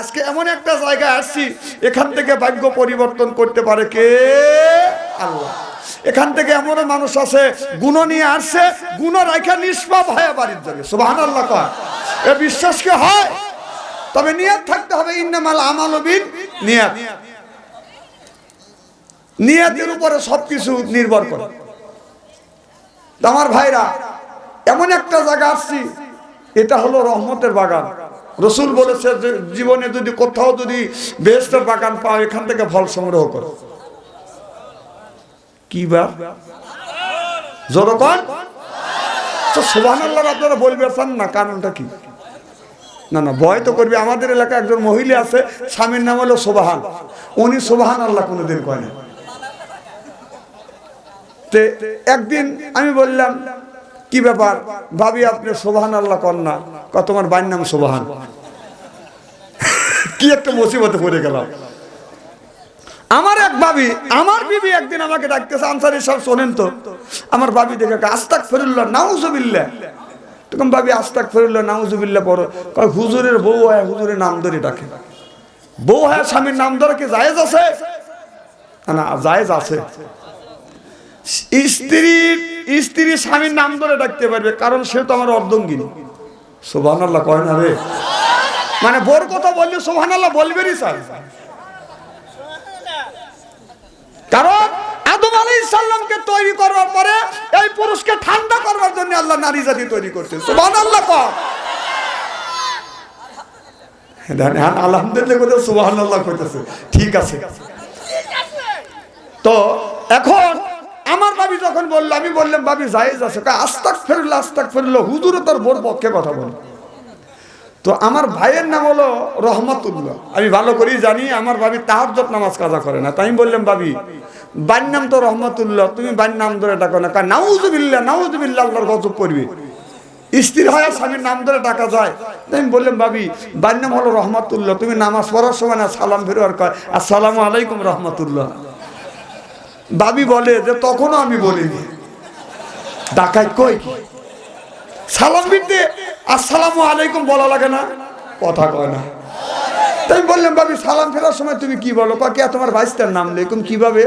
আজকে এমন একটা জায়গায় আসছি, এখান থেকে ভাগ্য পরিবর্তন করতে পারে কে? আল্লাহ। এখান থেকে এমন মানুষ আছে গুণ নিয়ে আসছে গুণ রাখা নিষ্পাপ হয় বাড়ির যাবে সুবাহান আল্লাহ কয়। এ বিশ্বাস কি হয়? তবে নিয়াত থাকতে হবে, ইন্নামাল আমালবিন নিয়াত। নিয়াতের উপরে সবকিছু নির্ভর করে। আমার ভাইরা, এমন একটা জায়গা আসছি, এটা হলো রহমতের বাগান। রসুল বলেছে যে জীবনে যদি কোথাও যদি বেহেস্তের বাগান পাও, এখান থেকে ফল সংগ্রহ করো। কি বা? জনগণ তো না, কারণটা কি? না না, ভয় তো করবে। আমাদের একজন মহিলা আছে, স্বামীর নাম সোবাহান। উনি সোবাহান আল্লাহ তে একদিন আমি বললাম, কি ব্যাপার? ভাবি, আপনি সোবাহান আল্লাহ কর না তোমার বাইর নাম সোবাহান। কি একটা মুসিবতে পড়ে গেলাম। আমার এক ভাবি, আমার বিবি একদিন আমাকে ডাকতেছে, আনসারি সব শোনেন তো। আমার ভাবি দেখে আস্তাক ফেরুল্লাহ নাউজুবিল্লাহ। তখন ভাবি আস্তাক ফেরুল্লাহ নাউজুবিল্লাহ পড়ো। কয়, হুজুরের বউ হয়, হুজুরের নাম ধরে ডাকে। বউ হয়, স্বামীর নাম ধরে কি জায়েজ আছে? না জায়েজ আছে। স্ত্রীর স্ত্রী স্বামীর নাম ধরে ডাকতে পারবে, কারণ সে তো আমার অর্ধঙ্গিনী। সোভান আল্লাহ কয় না রে? মানে বোর কথা বললে সোহান আল্লাহ বলবেনই স্যার। কারণ আদম আলী ইসাল্লামকে তৈরি করার পরে এই পুরুষকে ঠান্ডা করবার জন্য আল্লাহ নারী জাতি তৈরি করছে। সোভান আল্লাহ কর। হ্যাঁ আলহামদুলিল্লাহ কোথাও সুবাহ কইতেছে। ঠিক আছে। তো এখন আমার ভাবি যখন বলল আমি বললাম ভাবি জায়েজ আছে। আস্তাক ফেরুল্লাহ আস্তাক ফেরুল্লাহ হুজুরও তোর বোর পক্ষে কথা বল তো আমার ভাইয়ের নাম হলো রহমতুল্লাহ। আমি ভালো করেই জানি, আমার ভাবি তাহাজ্জত নামাজ কাজা করে না। তাই আমি বললাম, ভাবি বান নাম তো রহমতুল্লাহ, তুমি বান নাম ধরে ডাকো না। কারণ নাউজুবিল্লাহ নাউজুবিল্লাহ আল্লাহর গজব করবে স্ত্রীর হয় স্বামীর নাম ধরে ডাকা যায়। আমি বললাম, ভাবি বান নাম হলো রহমতুল্লাহ, তুমি নামাজ পড়ার সময় না, সালাম ফেরো আর কয়, আসসালামু আলাইকুম রহমতুল্লাহ। বাবি বলে যে, তখনও আমি বলিনি। ডাকায় কই? কি সালাম বিনতে আসসালামু আলাইকুম বলা লাগে না, কথা কয় না। তাই বললাম ভাবি সালাম ফেরার সময় তুমি কি বলো? কাকে তোমার ভাইস্তার নাম লেকুম কীভাবে?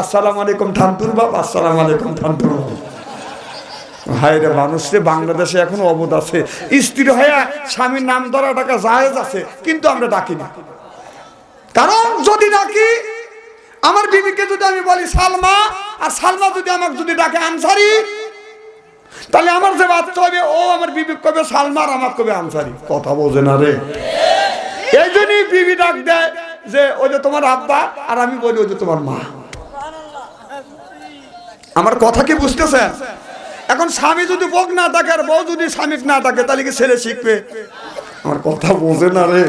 আসসালাম আলাইকুম ঠান্তুর বাপ, আসসালাম আলাইকুম ঠান্তুর বাপ। হায় রে মানুষ রে, বাংলাদেশে এখনও অবধ আছে। স্ত্রী হয়ে স্বামীর নাম ধরা টাকা জায়েজ আছে, কিন্তু আমরা ডাকি না। কারণ যদি ডাকি, আমার বিবিকে যদি আমি বলি সালমা, আর সালমা যদি আমাকে যদি ডাকে আনসারি তাহলে আমার যে বাচ্চা হবে, ও আমার বিবি কবে সালমার, আমার কবে আনসারি? কথা বোঝে না রে। এই জন্যই বিবি ডাক দেয় যে ওই যে তোমার আব্বা, আর আমি বলি ওই যে তোমার মা। আমার কথা কি বুঝতেছেন? এখন স্বামী যদি বোক না থাকে আর বউ যদি স্বামী না থাকে, তাহলে কি ছেলে শিখবে? আমার কথা বোঝে না রে।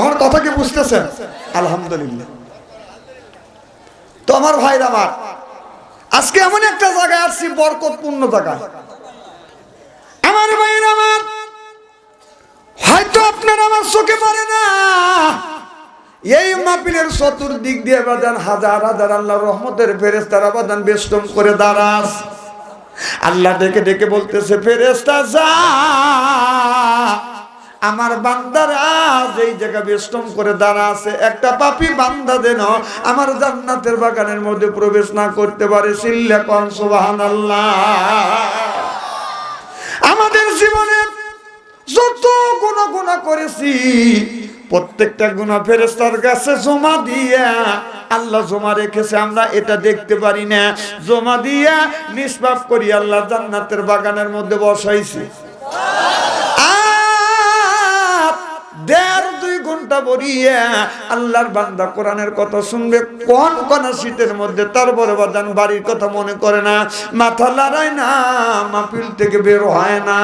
আমার কথা কি বুঝতেছেন? আলহামদুলিল্লাহ। তো আমার ভাইরা আমার, আজকে এমন একটা জায়গায় আসছি, বরকতপূর্ণ জায়গা আমার ভাইরা আমার। হয়তো আপনার আমার চোখে পড়ে না। এই মাপিলের চতুর্দিক দিয়ে বাদান হাজার হাজার আল্লাহ রহমতের ফেরেস্তারা বাদান বেষ্টম করে দাঁড়াস। আল্লাহ ডেকে ডেকে বলতেছে ফেরেস্তা যা। আমার বান্দারা যেই জায়গা বেষ্টম করে দাঁড়া আছে একটা পাপি বান্দা দেন আমার জান্নাতের বাগানের মধ্যে প্রবেশ না করতে পারে। সিল্লা কন, সুবহানাল্লাহ। আমাদের জীবনে যত গুণা গুণা করেছি, প্রত্যেকটা গুণা ফেরেস্তার কাছে জমা দিয়া আল্লাহ জমা রেখেছে, আমরা এটা দেখতে পারি না। জমা দিয়া নিষ্পাপ করি, আল্লাহ জান্নাতের বাগানের মধ্যে বসাইছি। ঘণ্টা বরিয়া আল্লাহর বান্দা কোরআনের কথা শুনবে, কোন কোন শীতের মধ্যে তারপরে বাদান বাড়ির কথা মনে করে না, মাথা লড়ায় না মাপিল থেকে বের হয় না।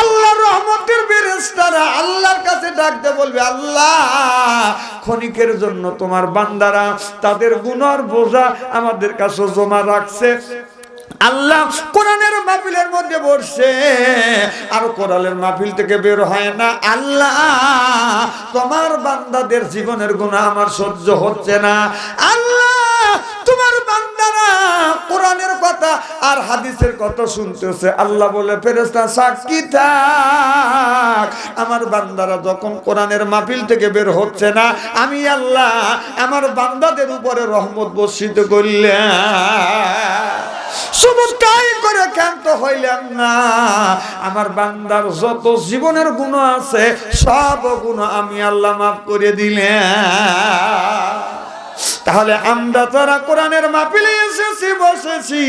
আল্লাহর রহমতের বেরেস্তারা আল্লাহর কাছে ডাকতে বলবে, আল্লাহ, ক্ষণিকের জন্য তোমার বান্দারা তাদের গুনার বোঝা আমাদের কাছে জমা রাখছে। আল্লাহ কোরআনের মাহফিলের মধ্যে বসছে আর কোরআনের মাহফিল থেকে বের হয় না। আল্লাহ, তোমার বান্দাদের জীবনের গুণা আমার সহ্য হচ্ছে না। আল্লাহ, তোমার বান্দারা কোরআনের কথা আর হাদিসের কথা শুনতেছে। আল্লাহ বলে ফেরেস্তা সাক্ষী থাক। আমার বান্দারা যখন কোরআনের মাহফিল থেকে বের হচ্ছে না, আমি আল্লাহ আমার বান্দাদের উপরে রহমত বর্ষিত করলাম। শুধু তাই করে ক্যান্ত হইলাম না। আমার বান্দার যত জীবনের গুণ আছে, সব গুণ আমি আল্লাহ মাফ করে দিলাম তাহলে আমরা তারা কোরআনের মাপিলে এসেছি, বসেছি,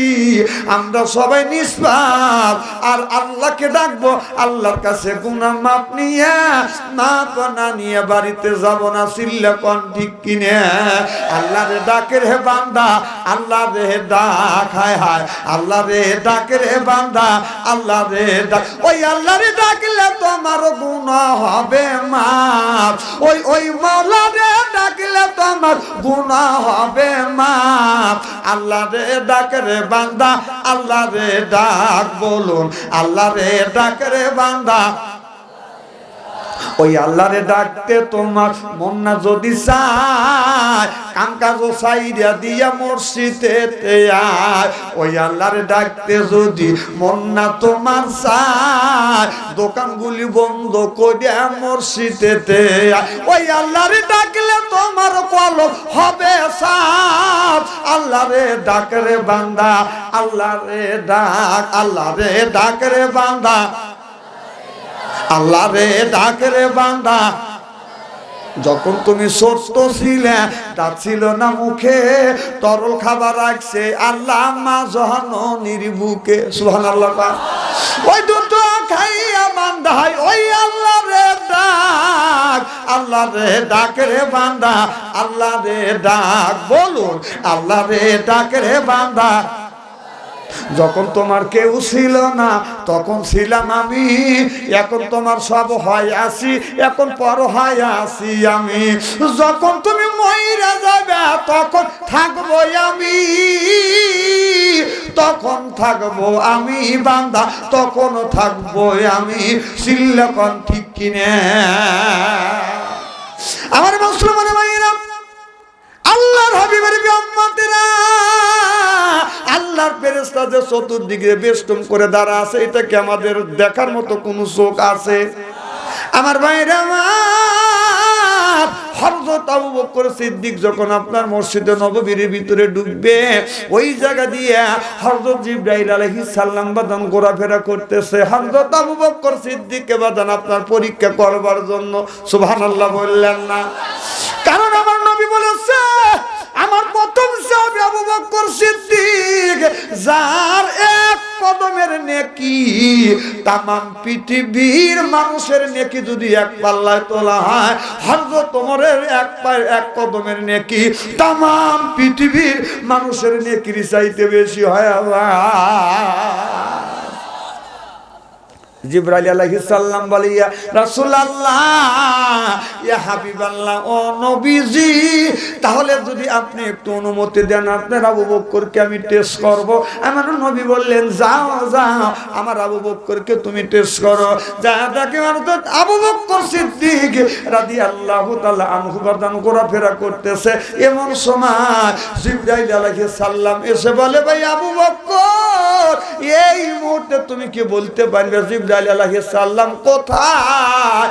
আমরা সবাই নিষ্পাপ। আর আল্লাহকে ডাকবো, আল্লাহর কাছে গুনাহ মাপ নিয়ে মাপ না নিয়ে বাড়িতে যাব না, সিল্লা কন ঠিক কিনে। আল্লাহ রে ডাকের হে বান্দা, আল্লাহ রে ডাক, হায় হায়। আল্লাহ রে ডাকের হে বান্দা, আল্লাহ রে ডাক। ওই আল্লাহ রে ডাকলে তোমার গুনাহ হবে মাপ ওই ওই মাওলা রে ডাকলে তোমার গুনাহ হবে মা আল্লাহ রে ডাক রে বান্দা, আল্লাহ রে ডাক বলুন। আল্লাহ রে ডাক রে বান্দা ওই আল্লাহরে ডাকতে তোমার মন না যদি চায় কাঙ্কা গো সাইরা দিয়া মসজিদে আয় ওই আল্লাহরে ডাকতে যদি মন না তোমার চায়, দোকানগুলি বন্ধ করিয়া মসজিদে আয় ওই আল্লাহরে ডাকলে তোমার কলম হবে সাপ আল্লাহরে ডাক রে বান্দা, আল্লাহরে ডাক আল্লাহরে ডাক রে বান্দা। আল্লাহ রে ডাক রে বান্দা, যখন তুমি সুস্থ ছিলে তা ছিল না মুখে, তরল খাবার রাখছে, আল্লাহ মা জহান নির্বুকে সুহান আল্লাহ ওই দুটো খাইয়া বান্ধাই ওই আল্লাহ রে ডাক, আল্লাহ রে ডাক রে বান্দা, আল্লাহ রে ডাক, বলুন, আল্লাহ রে ডাক রে বান্দা। যখন তোমার কেউ ছিল না, তখন ছিলাম আমি। এখন তোমার সব হয় আসি, এখন পর হয় আসি আমি। যখন তুমি মইরা যাবে, তখন থাকব আমি। তখন থাকব আমি বান্দা, তখন থাকব আমি। সিল্লকন ঠিক কিনে। আমার মুসলমান ভাইরা আল্লাহর হাবিবের উম্মতেরা আল্লাহর ফেরেশতা যে চতুর্দিকে বেষ্টন করে দাঁড়া আছে, এটা কি আমাদের দেখার মতো কোনো চোখ আছে? আমার ভাইরা ঘোরাফেরা করতেছে। আপনার পরীক্ষা করবার জন্য, সুবহানাল্লাহ বললেন না। কারণ আমার নবী বলেছে, আমার প্রথম সাহাবী যার এক কদমের নেকি, তামাম পৃথিবীর মানুষের নেকি যদি এক পাল্লায় তোলা হয়, হযরত তোমার এক পায়ের এক কদমের নেকি, তামাম পৃথিবীর মানুষের নেকির চাইতে বেশি হয় আল্লাহ। জিব্রাইল আলাইহিস সালাম বলে ইয়া রাসূলুল্লাহ, ইয়া হাবিবাল্লাহ, ও নবীজি, তাহলে যদি আপনি একটু অনুমতি দেন, আপনার আবু বকরকে আমি টেস্ট করব। আমার নবী বললেন, যাও যাও, আমার আবু বকরকে তুমি টেস্ট করো। যা তাকে অর্থাৎ আবু বকর সিদ্দিক রাদিয়াল্লাহু তাআলা আনহু বর্দান ঘোরাফেরা করতেছে। এমন সময় জিব্রাইল আলাইহিস সালাম এসে বলে, ভাই আবু বকর এই মুহূর্তে তুমি কি বলতে পারবে? জিব্রাইল আলাইহিস সালাম কোথায়?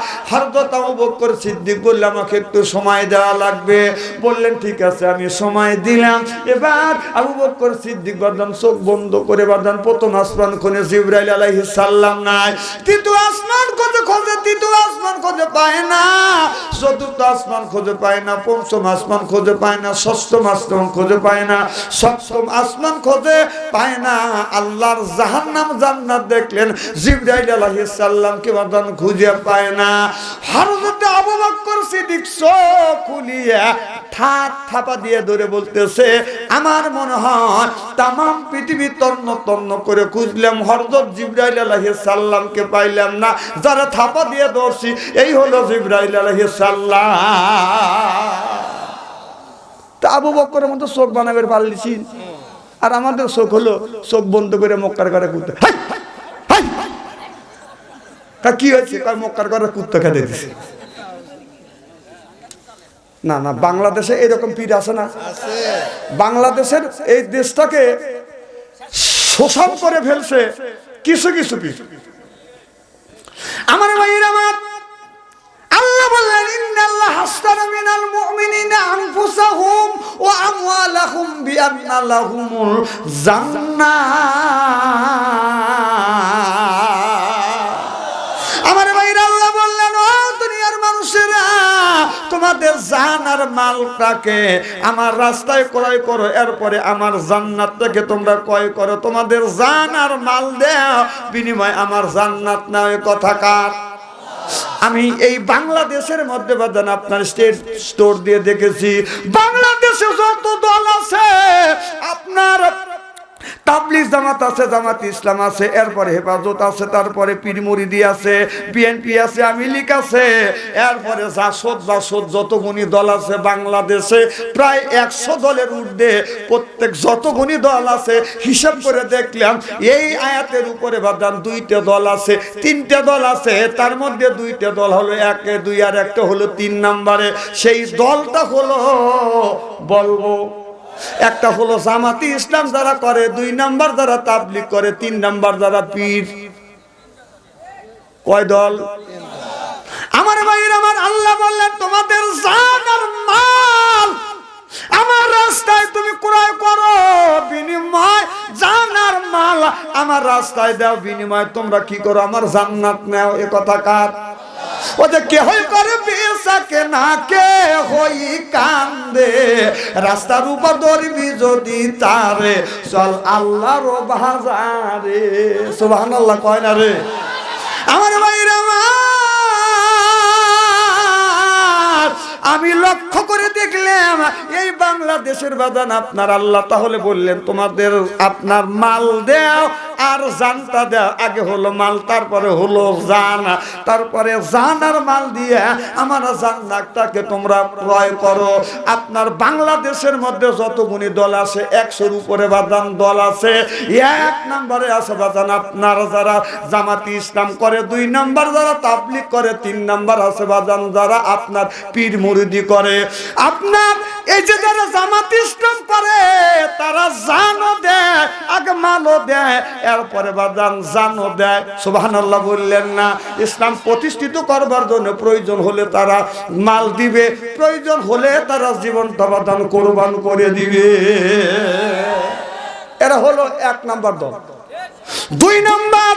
আবু বকর সিদ্দিক বলল, আমাকে একটু সময় দেওয়া লাগবে। বললেন, ঠিক আছে, আমি সময় দিলাম। এবার আবু বকর সিদ্দিক বর্ধন চোখ বন্ধ করে বর্ধন প্রথম আসমান খোঁজে জিব্রাইল আলাইহিস নাই। তৃতীয় আসমান খোঁজে খোঁজে, তৃতীয় আসমান খোঁজে পায় না। চতুর্থ আসমান খুঁজে পায় না, পঞ্চম আসমান খুঁজে পায় না, ষষ্ঠম আসমান খুঁজে পায় না, সপ্তম আসমান খুঁজে পায় না। আল্লাহর জাহান্নাম জান্নাত দেখলেন, জিব্রাইল আলাইহিস সালামকে বাদান খুঁজে পায় না। আবু বকর সিদ্দিক খুলিয়া থাপা দিয়ে ধরে বলতেছে, আমার মনে হয় তামাম পৃথিবী তন্ন তন্ন করে খুঁজলাম হরজত জিব্রাইল আলাইহিস সালামকে পাইলাম না। যারা থাপা দিয়ে ধরছি, এই হলো জিব্রাইল আলাইহিস সালাম তা আবু বকরের মতো চোখ বানাবে পারলিছি আর আমাদের চোখ হলো চোখ বন্ধ করে মক্কার করে হাই। তা কি হয়েছে? কয় মক্কার করে কুত্তে খেতে দিছে? না না বাংলাদেশে এরকম পীর আছে না? বাংলাদেশের এই দেশটাকে শোষণ করে ফেলছে কিছু কিছু কিছু আমার ভাইয়ের আমার আল্লাহ বললেন ইন্নাল্লাহ হাসতারা মিনাল মুমিনিনা আনফুসাহুম ওয়া আমওয়ালাহুম বিআন্না লাহুমুল জান্নাহ তোমাদের জান আর মালটাকে আমার রাস্তায় ক্রয় করো, এরপরে আমার জান্নাতটাকে তোমরা ক্রয় করো। তোমাদের জান আর মাল দেও বিনিময় আমার জান্নাত এ কথা কার? আমি এই বাংলাদেশের মধ্যে বাদান আপনার স্টেট স্টোর দিয়ে দেখেছি, বাংলাদেশে যত দল আছে, আপনার তাবলিগ জামাত আছে, জামাত ইসলাম আছে, এরপরে হেফাজত আছে, তারপরে পীরমুরিদি আছে, বিএনপি আছে, আওয়ামী লীগ আছে। এরপরে জাসদ, বাসদ যত গুণী দল আছে বাংলাদেশে, প্রায় একশো দলের ঊর্ধ্বে প্রত্যেক যত গুণী দল আছে, হিসাব করে দেখলাম, এই আয়াতের উপরে বাদান দুইটা দল আছে, তিনটা দল আছে, তার মধ্যে দুইটা দল হলো একে, দুই আর একটা হলো তিন নম্বরে। সেই দলটা হলো বলব একটা হলো জামাতি ইসলাম যারা করে, দুই নাম্বার যারা তাবলিক করে, তিন নাম্বার যারা পীর। কয় দল? আমার ভাইয়ের আমার আল্লাহ বললেন, তোমাদের জান আর মাল আমার রাস্তায় তুমি ক্রয় করো, বিনিময় জান আর মাল আমার রাস্তায় দাও, বিনিময় তোমরা কি করো? আমার জান্নাত নাও, এ কথা কার? ও যে কে হই করে বেসাকে না কে হই কান্দে। রাস্তার উপর ধরবি যদি তারে, চল আল্লাহর বাজারে। সুবহানাল্লাহ, কয় না রে? আমার ভাইরা আমি লক্ষ্য করে দেখলাম, এই বাংলাদেশের বাদান আপনার আল্লাহ, তাহলে বললেন, তোমাদের আপনার মাল দেও আর জানটা দেও আগে হলো মাল, তারপরে হলো জান। তারপরে জান আর মাল দিয়ে আমার জান্নাতটাকে তোমরা ক্রয় করো। আপনার বাংলাদেশের মধ্যে যত গুণী দল আছে, একশোর উপরে বাদান দল আছে। এক নম্বরে আছে বাজান আপনার যারা জামাতি ইসলাম করে, দুই নাম্বার যারা তাবলিক করে, তিন নাম্বার আছে বাজান যারা আপনার পীর মুরিদি করে। আপনার এই যে যারা জামাত ইসলাম করে তারা জানও দেয়, আগে মালও দেয়, এরপরে বাদান জানও দেয়। সুবহানাল্লাহ বললেন না, ইসলাম প্রতিষ্ঠিত করবার জন্য প্রয়োজন হলে তারা মাল দিবে, প্রয়োজন হলে তারা জীবনটা বাদান কোরবান করে দিবে। এরা হলো এক নাম্বার দল। দুই নাম্বার,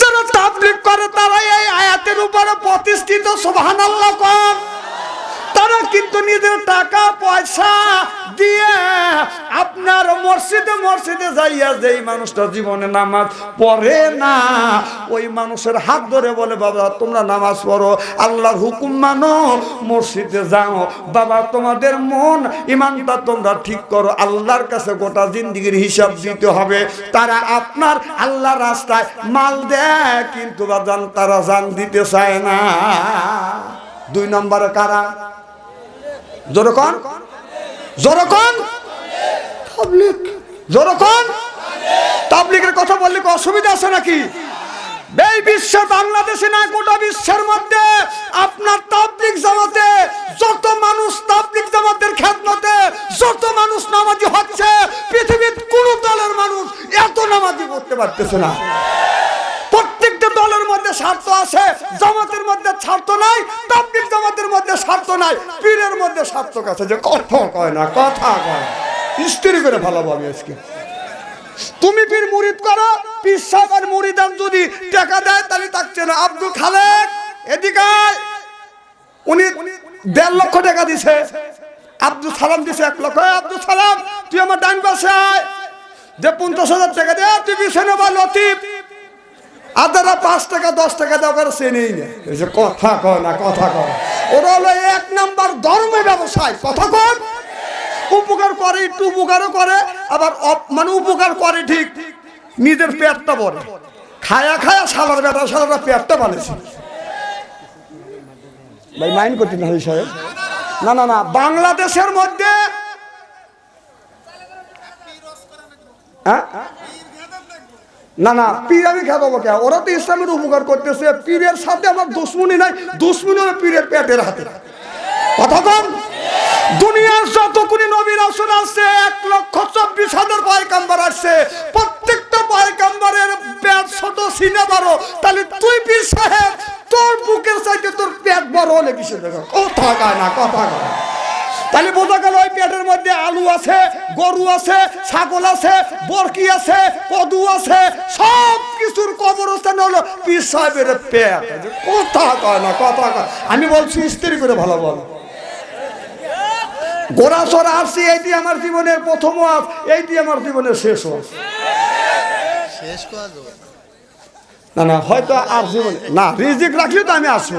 যারা তাবলিগ করে তারা এই আয়াতের উপরে প্রতিষ্ঠিত, সুবহানাল্লাহ কর। তারা কিন্তু নিজের টাকা পয়সা দিয়ে আপনার মসজিদে মসজিদে যাইয়া যেই মানুষটা জীবনে নামাজ পড়ে না, ওই মানুষের হাত ধরে বলে, বাবা, তোমরা নামাজ পড়ো, আল্লাহর হুকুম মানো, মসজিদে যাও। বাবা, তোমাদের মন, ইমানটা তোমরা ঠিক করো। আল্লাহর কাছে গোটা জিন্দিগির হিসাব দিতে হবে। তারা আপনার আল্লাহ রাস্তায় মাল দেয়, কিন্তু বাজান, তারা জান দিতে চায় না। দুই নম্বরে কারা? জোরকন জোরকন তাবলিক জোরকন তাবলিকের কথা বললে কি অসুবিধা আছে নাকি? এই বিশ্ব বাংলাদেশে না, গোটা বিশ্বের মধ্যে আপনার তাবলিক জামাতে যত মানুষ তাবলিক জামাতের খেদমতে যত মানুষ নামাজি হচ্ছে, পৃথিবীর কোন দলের মানুষ এত নামাজি করতে পারতেছে না। স্বার্থ আছে, জামাতের মধ্যে স্বার্থ নাই তাবলিক জামাতের মধ্যে স্বার্থ নাই, পীরের মধ্যে স্বার্থ আছে। যে কথা কয় না, কথা কয় স্ত্রী করে ভালো ভাবে আজকে। তুমি পীর মুরিদ করো, পীর সাহেব আর মুরিদান যদি টাকা দেয়, তাহলে থাকছে না। আব্দুল খালেক, এদিকে। উনি দেড় লক্ষ টাকা দিছে। আব্দুল সালাম দিছে এক লক্ষ। আব্দুল সালাম, তুই আমার ডান পাশে আয়। যে পঞ্চাশ হাজার টাকা দে তুই বিছানে বা লতিফ। আদারা পাঁচ টাকা, দশ টাকা দেওয়া করে সে নেই না। কথা কয় না, কথা কয়। ওরা হলো এক নাম্বার ধর্মে ব্যবসায়। কথা কর উপকার করে, একটু উপকারও করে, আবার মানে উপকার করে ঠিক। নিজের পেটটা বলে খায়া খায়া সালার বেটা সালারা পেটটা বানিয়েছে ভাই মাইন্ড করতে না সাহেব না না না, বাংলাদেশের মধ্যে হ্যাঁ? না না, পীর আমি খেপাবো কে ওরা তো ইসলামের উপকার করতেছে। পীরের সাথে আমার দুশ্মনী নাই। দুশ্মনী হবে পীরের পেটের হাতে। কথা কম? দুনিয়ার যত কোন নবীর আসন আছে, এক লক্ষ চব্বিশ হাজার আসছে। প্রত্যেকটা পায়কাম্বারের পেট ছোট, সিনে বারো তাহলে তুই পীর সাহেব, তোর বুকের চাইতে তোর পেট বড় হলে কিসের না, কথা তাহলে বোঝা গেল ওই পেটের মধ্যে আলু আছে গরু আছে ছাগল আছে বরকি আছে কদু আছে সব কিছুর কবরস্থান হলো পীর সাহেবের পেট। কথা কয় না কথা কয়। আমি বলছি স্ত্রী করে ভালো বল। গোড়া সরা আসছি এইটি আমার জীবনের প্রথম ওয়াজ এইটি আমার জীবনের শেষ ওয়াজ। শেষ না না হয়তো আর জীবনে না রিজিক রাখলে তো আমি আসব।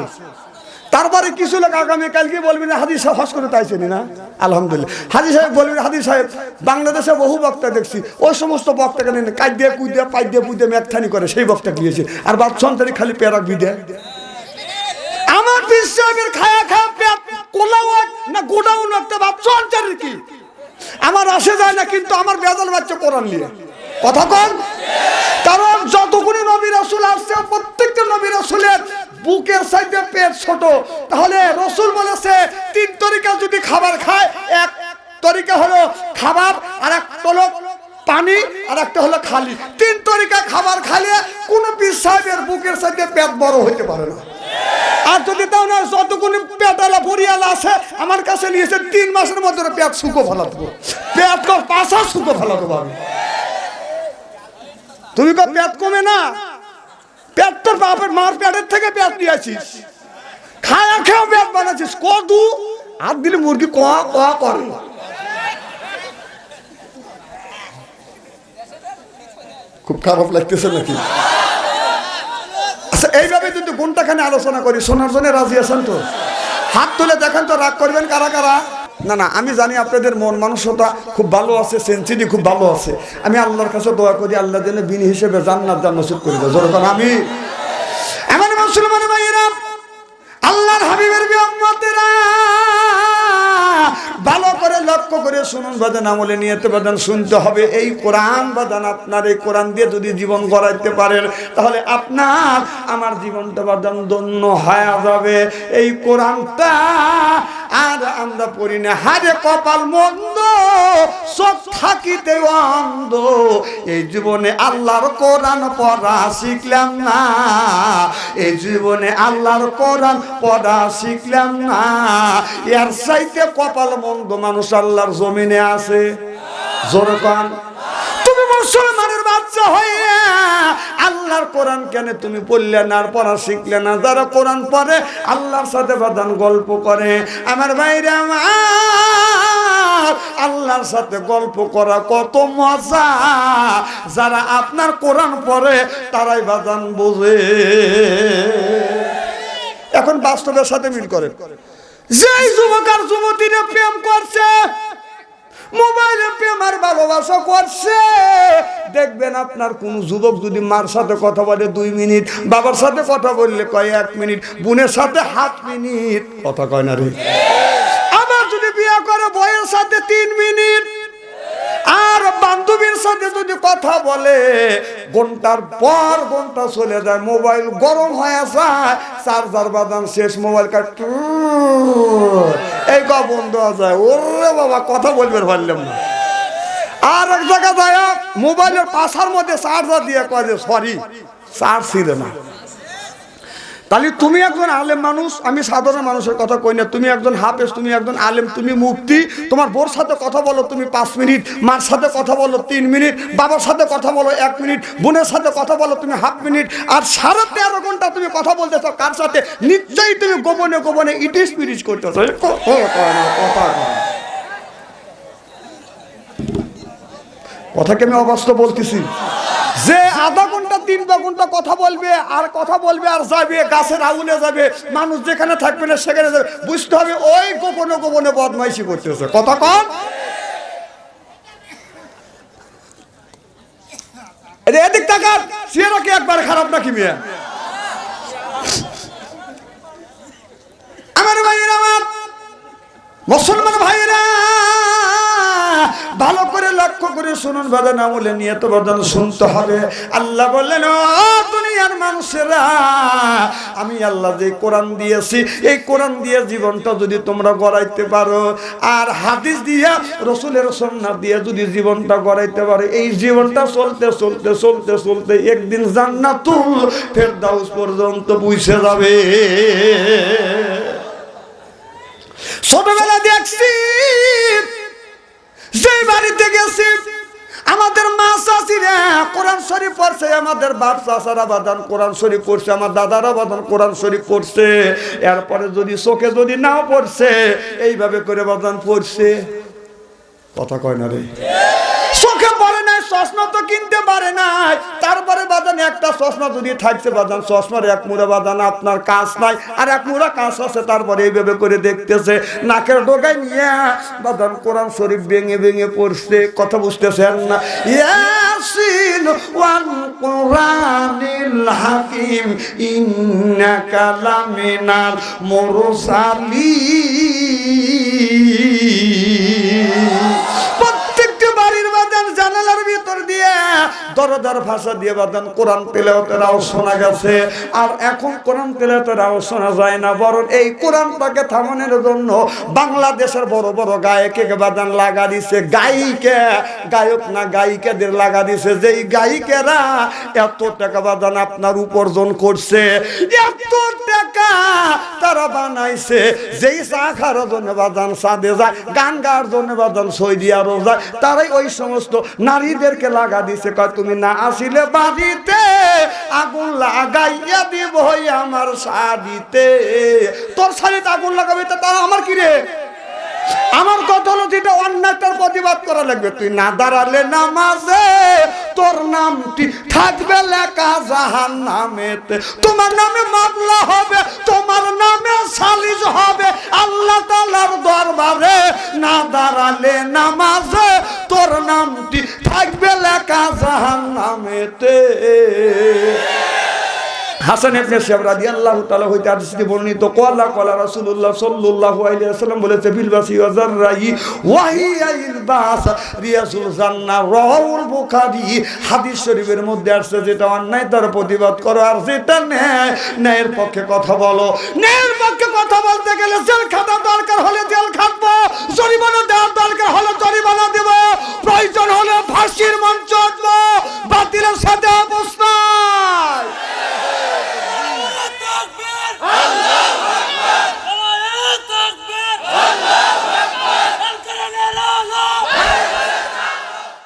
তারপরে কিছু লোক আগামী কালকে বলবি না হাদিস সাহেব হস করে তাইছেনি না? আলহামদুলিল্লাহ। হাজি সাহেব বলবি হাদি সাহেব, বাংলাদেশে বহু বক্তা দেখছি ওই সমস্ত বক্তাকে নিয়ে কাজ দিয়ে কুই দিয়ে পাই দিয়ে পুই দিয়ে করে, সেই বক্তা গিয়েছে আর বাদ সন্তানি খালি পেয়ারাক বিদে আমার সাহেবের খায়া খায়া পেট না গোডাউন একটা বাদ সন্তানের কি? আমার আসে যায় না, কিন্তু আমার বেজাল বাচ্চা কোরআন নিয়ে। কথা কন? কারণ যতগুলি নবী রাসূল আসছে, প্রত্যেকটা নবী রাসূলের বুকের সাইডে পেট ছোট, তাহলে রসুল বলেছে, তিন তরিকা যদি খাবার খায়, এক তরিকা হলো খাবার আর এক হলো পানি আর একটা হলো খালি। তিন তরিকা খাবার খালে কোনো পীর সাহেবের বুকের সাইডে পেট বড় হইতে পারে না। আর যদি তাও না যতগুলি পেটালা পরিয়ালা আছে, আমার কাছে নিয়েছে তিন মাসের মধ্যে পেট শুকো ভালো দেবো পেট পাশা শুকো ভালো দেবো আমি তুমি পেট কমে না? পেট তোর বাপের মার পেটের থেকে পেট নিয়েছিস খায়া খেয়েও পেট বানাচ্ছিস। দিলে মুরগি কোয়া করে খুব খারাপ লাগতেছে নাকি? আচ্ছা এইভাবে যদি কোনটাখানে আলোচনা করি, শোনার জন্য রাজি আছেন তো? হাত তুলে দেখেন তো, রাগ করবেন কারা কারা? না না, আমি জানি আপনাদের মন মানসতা খুব ভালো আছে সেন্সিটি খুব ভালো আছে। আমি আল্লাহর কাছে দোয়া করি, আল্লাহ যেন বিনি হিসেবে জান্নাত জান্ন নসিব করে দেয়। যেরকম আমি এমন মুসলমান ভাইয়েরা, আল্লাহর হাবিবের বিয়ম্মতেরা ভালো করে লক্ষ্য করে শুনুন বাদান আমলে নিয়েতে বাদান শুনতে হবে। এই কোরআন বাদান আপনার এই কোরআন দিয়ে যদি জীবন গড়াইতে পারেন, তাহলে আপনার, আমার জীবনটা বাদান ধন্য হয়ে যাবে। এই কোরআনটা আর আমরা পড়ি না। হারে কপাল মন্দ সব থাকিতে অন্ধ। এই জীবনে আল্লাহর কোরআন পড়া শিখলাম না। এই জীবনে আল্লাহর কোরআন পড়া শিখলাম না। এর চাইতে কপাল মন্দ মানুষ আল্লাহর জমিনে আছে। জোরকান তুমি মুসলমানের বাচ্চা হয়ে কোরআন কেন তুমি পড়লে না, আর পড়া শিখলে না, যারা কোরআন পড়ে, আল্লাহর সাথে বাদান গল্প করে। আমার বাইরে আমার, আল্লাহর সাথে গল্প করা কত মজা। যারা আপনার কোরআন পড়ে, তারাই বাদান বোঝে। এখন বাস্তবের সাথে মিল করে। যেই যুবক আর যুবতীরা প্রেম করছে মোবাইলে প্রেমার ভালোবাসা করছে। দেখবেন আপনার কোন যুবক যদি মার সাথে কথা বলে দুই মিনিট, বাবার সাথে কথা বললে কয় এক মিনিট, বোনের সাথে হাত মিনিট, কথা কয় না রে। আবার যদি বিয়ে করে বইয়ের সাথে তিন মিনিট আর বান্ধবীর সাথে যদি কথা বলে, ঘণ্টার পর ঘণ্টা চলে যায়, মোবাইল গরম হয়ে যায়, চার্জার বাদাম শেষ, মোবাইল কাট, এই কা বন্ধ হয়ে যায়। ওরে বাবা, কথা বলবে পারলাম না। আর এক জায়গা যায়, মোবাইলের পাশার মধ্যে চার্জার দিয়ে কয় যে সরি চার্জ ছিল না। তাহলে তুমি একজন আলেম মানুষ আমি সাধারণ মানুষের কথা কই না। তুমি একজন হাফেজ তুমি একজন আলেম তুমি মুক্তি তোমার বোর সাথে কথা বলো তুমি পাঁচ মিনিট মার সাথে কথা বলো তিন মিনিট বাবার সাথে কথা বলো এক মিনিট বোনের সাথে কথা বলো তুমি হাফ মিনিট। আর সাড়ে তেরো ঘণ্টা তুমি কথা বলতেছো কার সাথে? নিশ্চয়ই তুমি গোপনে গোপনে ইটিস পিরিচ করতেছো। এ কথা কয় না, কথা কয় না। কথা কি আমি অবাস্তব বলতেছি। যে আধা ঘণ্টা তিন ঘণ্টা কথা বলবে, আর কথা বলবে আর যাবে, গাছের আগুনে যাবে, মানুষ যেখানে থাকবে না সেখানে যাবে। বুঝতে হবে ওই গোপনে গোপনে বদমাইশি করতেছে। কথা কম এদিক তাকার সিয়ারা কি একবার, খারাপ নাকি মেয়ে আমার ভাইয়ের আমার মুসলমান ভাইরা ভালো করে লক্ষ্য করে শুনুন বাদান আমলে নিয়ে তো বাদান শুনতে হবে। আল্লাহ বললেন দুনিয়ার মানুষেরা, আমি আল্লাহ যে কোরআন দিয়েছি, এই কোরআন দিয়ে জীবনটা যদি তোমরা গড়াইতে পারো, আর হাদিস দিয়া, রসুলের সন্ন্যাস দিয়ে যদি জীবনটা গড়াইতে পারো, এই জীবনটা চলতে চলতে চলতে চলতে একদিন জান্নাতুল ফেরদাউস পর্যন্ত বুঝে যাবে। ছোটবেলা দেখছি যে বাড়িতে গেছি আমাদের মা চাষিরা কোরআন শরীফ পড়ছে, আমাদের বাপ চাষারা বাদান কোরআন শরীফ পড়ছে, আমার দাদারা বাদান কোরআন শরীফ পড়ছে। এরপরে যদি চোখে যদি নাও পড়ছে, এইভাবে করে বাদান পড়ছে। কথা কয় না রে? চশমা তো কিনতে পারে নাই। তারপরে বাদান একটা চশমা যদি থাকছে বাজান, চশমার এক মুড়া বাজান আপনার কাজ নাই, আর এক মুড়া কাজ আছে, তারপরে এইভাবে করে দেখতেছে, নাকের ডোগায় নিয়ে বাদান কোরআন শরীফ ভেঙে ভেঙে পড়ছে, কথা বুঝতেছেন না? ইয়াসিন ওয়ান হাকিম ভাষা দিয়ে কোরআন শোনা গেছে। আর এখন কোরআন তেলাওয়াতের আওয়াজ শোনা যায় না, বরং এই কোরআনটাকে থামানোর জন্য বাংলাদেশের বড় বড় গায়কে বাদান লাগা দিছে। গায়িকা, গায়ক না গায়িকাদের লাগা দিছে। যেই গায়িকেরা এত টাকা বাদান আপনার উপার্জন করছে, এত টাকা তারা বানাইছে। যেই চা খাওয়ার জন্য বাদান সাদে যায়, গান গাওয়ার জন্য বাদান সৌদি আরব যায়, তারাই ওই সমস্ত নারীদেরকে লাগা দিছে, কয়, তুমি না আসিলে বাড়িতে, আগুন লাগাইয়া দিব আমার শাড়িতে। তোর শাড়িতে আগুন লাগাবে তা আমার কি রে? আমার কথা হলো যেটা অন্যায়টার প্রতিবাদ করা লাগবে। তুই না দাঁড়ালে নামাজে, তোর নামটি থাকবে লেখা জাহান নামেতে তোমার নামে মামলা হবে, তোমার নামে সালিশ হবে। আল্লাহ তালার দরবারে না দাঁড়ালে নামাজে, তোর নামটি থাকবে লেখা জাহান নামেতে হাসান ইবনে সাহেব রাদিয়াল্লাহু তাআলা হইতে হাদিসটি বর্ণিত ক্বালা ক্বালা রাসূলুল্লাহ সাল্লাল্লাহু আলাইহি ওয়াসাল্লাম বলেছে বিল বাসি ওয়া যাররাই ওয়াহিয়াইল বাস রিয়াসুল জান্নাহ। রাহুল বুখারী হাদিস শরীফের মধ্যে আসছে, যেটা অন্যায় তার প্রতিবাদ করো আর যেটা ন্যায়, ন্যায়ের পক্ষে কথা বলো। ন্যায়ের পক্ষে কথা বলতে গেলে জেল খাটা দরকার হলে জেল খাটবো, জরিমানা দেওয়ার দরকার হলে জরিমানা দেব, প্রয়োজন হলে ফাঁসির মঞ্চ বাতিলের সাথে